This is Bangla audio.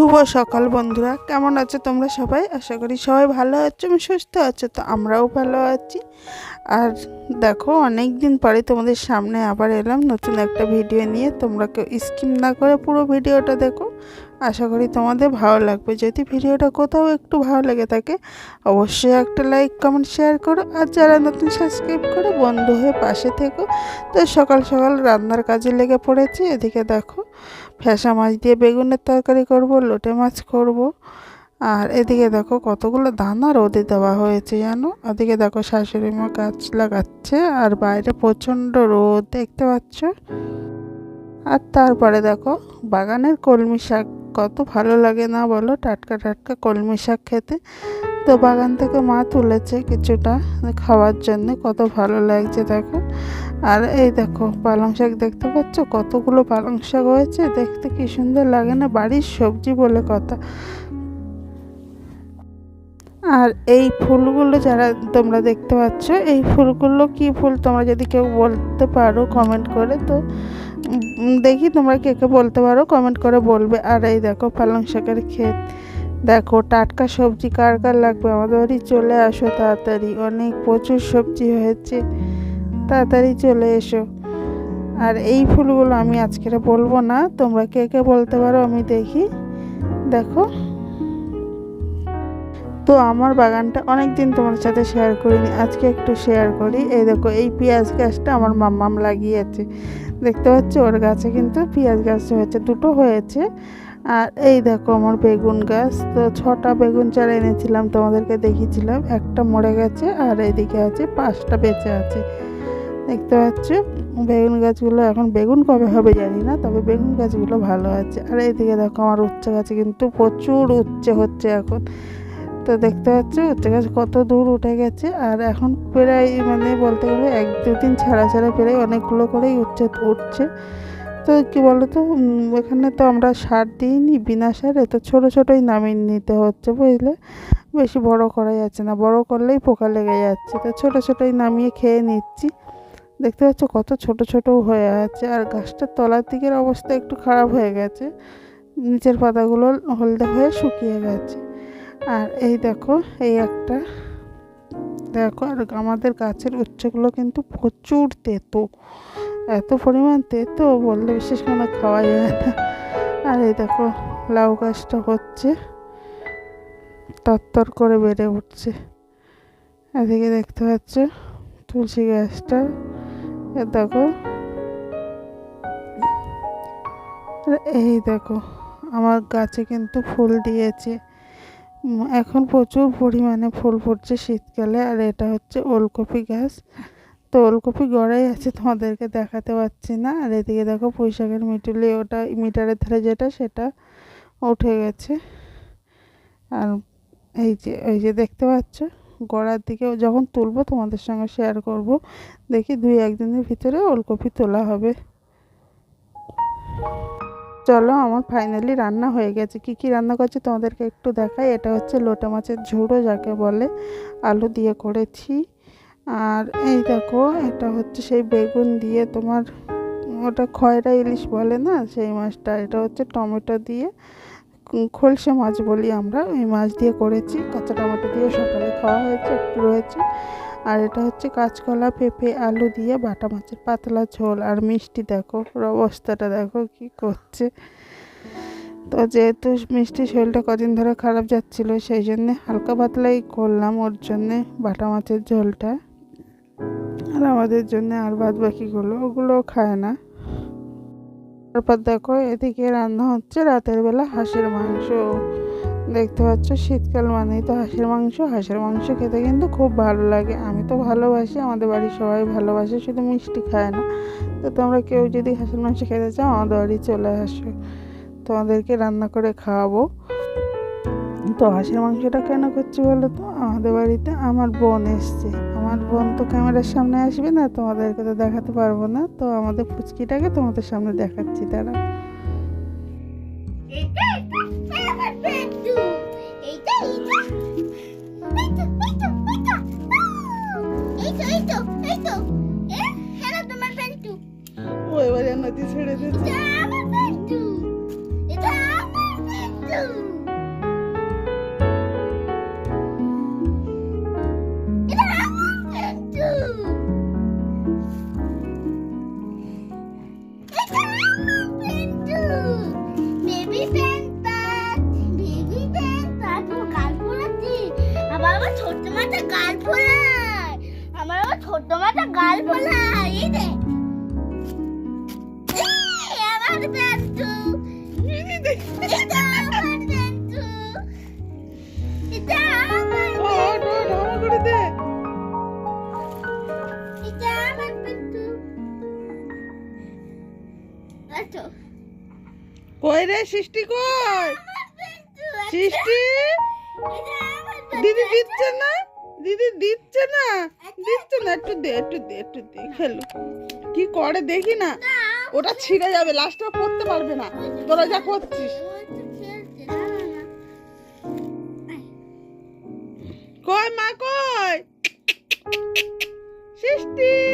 শুভ সকাল বন্ধুরা। কেমন আছো তোমরা সবাই? আশা করি সবাই ভালো আছো আমি সুস্থ আছো, তো আমরাও ভালো আছি। আর দেখো অনেক দিন পরে তোমাদের সামনে আবার এলাম নতুন একটা ভিডিও নিয়ে। তোমরা কেউ স্কিম না করে পুরো ভিডিওটা দেখো। আশা করি তোমাদের ভালো লাগবে। যদি ভিডিওটা কোথাও একটু ভালো লেগে থাকে, অবশ্যই একটা লাইক কমেন্ট শেয়ার করো। আর যারা নতুন সাবস্ক্রাইব করে বন্ধু হয়ে পাশে থেকো, তো সকাল সকাল রান্নার কাজে লেগে পড়েছি। এদিকে দেখো ফ্যাসা মাছ দিয়ে বেগুনের তরকারি করব, লোটে মাছ করব। আর এদিকে দেখো কতগুলো দানা রোদে দেওয়া হয়েছে, জানো? ওদিকে দেখো শাশুড়ি মা গাছ লাগাচ্ছে, আর বাইরে প্রচণ্ড রোদ, দেখতে পাচ্ছ? আর তারপরে দেখো, বাগানের কলমি শাক কত ভালো লাগে না বলো? টাটকা টাটকা কলমি শাক খেতে। তো বাগান থেকে মা তুলেছে কিছুটা খাওয়ার জন্য, কত ভালো লাগছে দেখো। আর এই দেখো, পালং শাক দেখতে পাচ্ছ? কতগুলো পালং শাক হয়েছে, দেখতে কি সুন্দর লাগে না? বাড়ির সবজি বলে কথা। আর এই ফুলগুলো যারা তোমরা দেখতে পাচ্ছ, এই ফুলগুলো কি ফুল তোমরা যদি কেউ বলতে পারো কমেন্ট করে, তো দেখি তোমরা কে কে বলতে পারো কমেন্ট করে বলবে। আর এই দেখো পালং শাকের ক্ষেত। দেখো টাটকা সবজি কার কার লাগবে? আমাদের বাড়ি চলে আসো তাড়াতাড়ি। অনেক প্রচুর সবজি হয়েছে। তাড়াতাড়ি চলে এসো। আর এই ফুলগুলো আমি আজকে বলব না। তোমরা কে কে বলতে পারো আমি দেখি। দেখো। তো আমার বাগানটা অনেক দিন তোমাদের সাথে শেয়ার করিনি, আজকে একটু শেয়ার করি। এই দেখো, এই পেঁয়াজ গাছটা আমার মাম্মাম লাগিয়েছে। দেখতে পাচ্ছ? ওর গাছে কিন্তু পেঁয়াজ গাছ হয়েছে, দুটো হয়েছে। আর এই দেখো আমার বেগুন গাছ, তো ছটা বেগুন চারা এনেছিলাম, তোমাদেরকে দেখিয়েছিলাম। একটা মরে গেছে, আর এইদিকে আছে, পাঁচটা বেঁচে আছে। দেখতে পাচ্ছ? বেগুন গাছগুলো এখন, বেগুন কবে হবে জানি না, তবে বেগুন গাছগুলো ভালো আছে। আর এইদিকে দেখো আমার উচ্ছে গাছে কিন্তু প্রচুর উচ্ছে হচ্ছে এখন। তো দেখতে পাচ্ছ উচ্ছে গাছ কত দূর উঠে গেছে। আর এখন প্রায় মানে বলতে গেলে এক দু দিন ছাড়া ছাড়া প্রায় অনেকগুলো করেই উচ্ছে উঠছে। তো কী বলতো উম, এখানে তো আমরা সার দিইনি বিনা সারে তো ছোটো ছোটোই নামিয়ে নিতে হচ্ছে বুঝলে? বেশি বড় করা যাচ্ছে না বড় করলেই পোকা লেগে যাচ্ছে। তো ছোটো ছোটোই নামিয়ে খেয়ে নিচ্ছি। দেখতে পাচ্ছ কত ছোট ছোট হয়ে আছে আর গাছটার তলার দিকের অবস্থা একটু খারাপ হয়ে গেছে। নিচের পাতাগুলো হলদে হয়ে শুকিয়ে গেছে। আর এই দেখো, এই একটা। দেখো, আর আমাদের গাছের উচ্চগুলো কিন্তু প্রচুর তেতো। এত পরিমাণ তেতো বললে বিশেষ করে খাওয়া যায় না। আর এই দেখো, লাউ গাছটা হচ্ছে। তরতর করে বেড়ে উঠছে। এদিকে দেখতে পাচ্ছ, তুলসী গাছটা। দেখো। এই দেখো, আমার গাছে কিন্তু ফুল দিয়েছে। এখন প্রচুর পরিমাণে ফুল ফুটছে শীতকালে, আর এটা হচ্ছে ওলকপি গাছ। তো ওলকপি গড়াই আছে, তোমাদেরকে দেখাতে পারছি না। আর এদিকে দেখো পুঁইশাকের মিটুলি, ওটা মিটারের ধারে যেটা, সেটা উঠে গেছে। আর এই যে এই যে দেখতে পাচ্ছ? গড়ার দিকে যখন তুলবো, তোমাদের সঙ্গে শেয়ার করব। দেখি দুই একদিনের ভিতরে ওলকপি তোলা হবে। চলো, আমার ফাইনালি রান্না হয়ে গেছে। কি কি রান্না করছি তোমাদেরকে একটু দেখাই। এটা হচ্ছে লোটা মাছের ঝুড়ো, যাকে বলে আলু দিয়ে করেছি। আর এই দেখো, এটা হচ্ছে সেই বেগুন দিয়ে তোমার, ওটা খয়রা ইলিশ বলে না? সেই মাছটা। এটা হচ্ছে টমেটো দিয়ে খলসে মাছ বলি আমরা। ওই মাছ দিয়ে করেছি। কাঁচা টমেটো দিয়ে সকালে খাওয়া হয়েছে, একটু রয়েছে। আর এটা হচ্ছে কাঁচকলা, পেঁপে, আলু দিয়ে বাটা মাছের পাতলা ঝোল। আর মিষ্টি দেখো অবস্থাটা দেখো কি করছে। তো যেহেতু মিষ্টি শরীরটা কদিন ধরে খারাপ যাচ্ছিল, সেই জন্যে হালকা পাতলাই করলাম ওর জন্যে বাটা মাছের ঝোলটা। আর আমাদের জন্য আর বাদ বাকিগুলো, ওগুলো খায় না। তারপর দেখো এদিকে রান্না হচ্ছে রাতের বেলা হাঁসের মাংস। দেখতে পাচ্ছ, শীতকাল মানেই তো হাঁসের মাংস। হাঁসের মাংস খেতে কিন্তু খুব ভালো লাগে। আমি তো ভালোবাসি, আমাদের বাড়ির সবাই ভালোবাসে, শুধু মিষ্টি খায় না। তো তোমরা কেউ যদি হাঁসের মাংস খেতে চাও, আমাদের বাড়ি চলে আসো। তোমাদেরকে রান্না করে খাওয়াবো। তো হাঁসের মাংসটা কেন করছি বলো তো? আমাদের বাড়িতে আমার বোন এসছে। আমার বোন তো ক্যামেরার সামনে আসবে না, তোমাদেরকে তো দেখাতে পারব না। তো আমাদের ফুচকিটাকে তোমাদের সামনে দেখাচ্ছি, তারা। এটা এটা আমার পেটু ছেড়ে দিচ্ছে ছোট্ট মাথা গাল ফোলায়। আমার আবার ছোট্ট মাথা গাল এই আচ্ছা। কই রে সৃষ্টি কই? আচ্ছা। সৃষ্টি? দিদি দিচ্ছে না? দিদি দিচ্ছে না? দিচ্ছে না, একটু দে একটু দে একটু দে, খেলো। কি করে দেখি না? ওটা ছিঁড়ে যাবে লাস্টে পড়তে পারবে না। তোরা যা করছিস। কয় মা কয় সৃষ্টি!